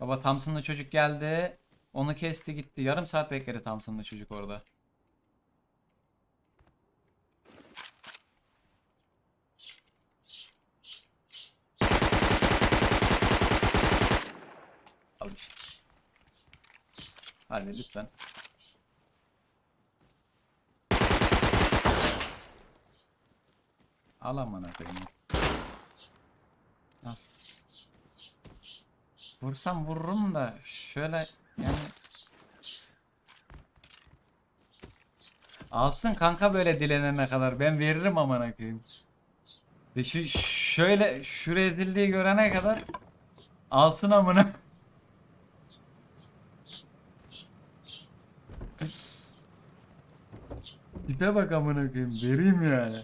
Baba Thompson'lı çocuk geldi. Onu kesti gitti. Yarım saat bekledi Thompson'lı çocuk orada. Al işte. Hadi lütfen. Al amına koyayım. Vursam vururum da şöyle yani Alsın kanka böyle dilenene kadar ben veririm amına koyayım. De şu şöyle şu rezilliği görene kadar alsın amına. Tipe bak amına koyayım vereyim yani.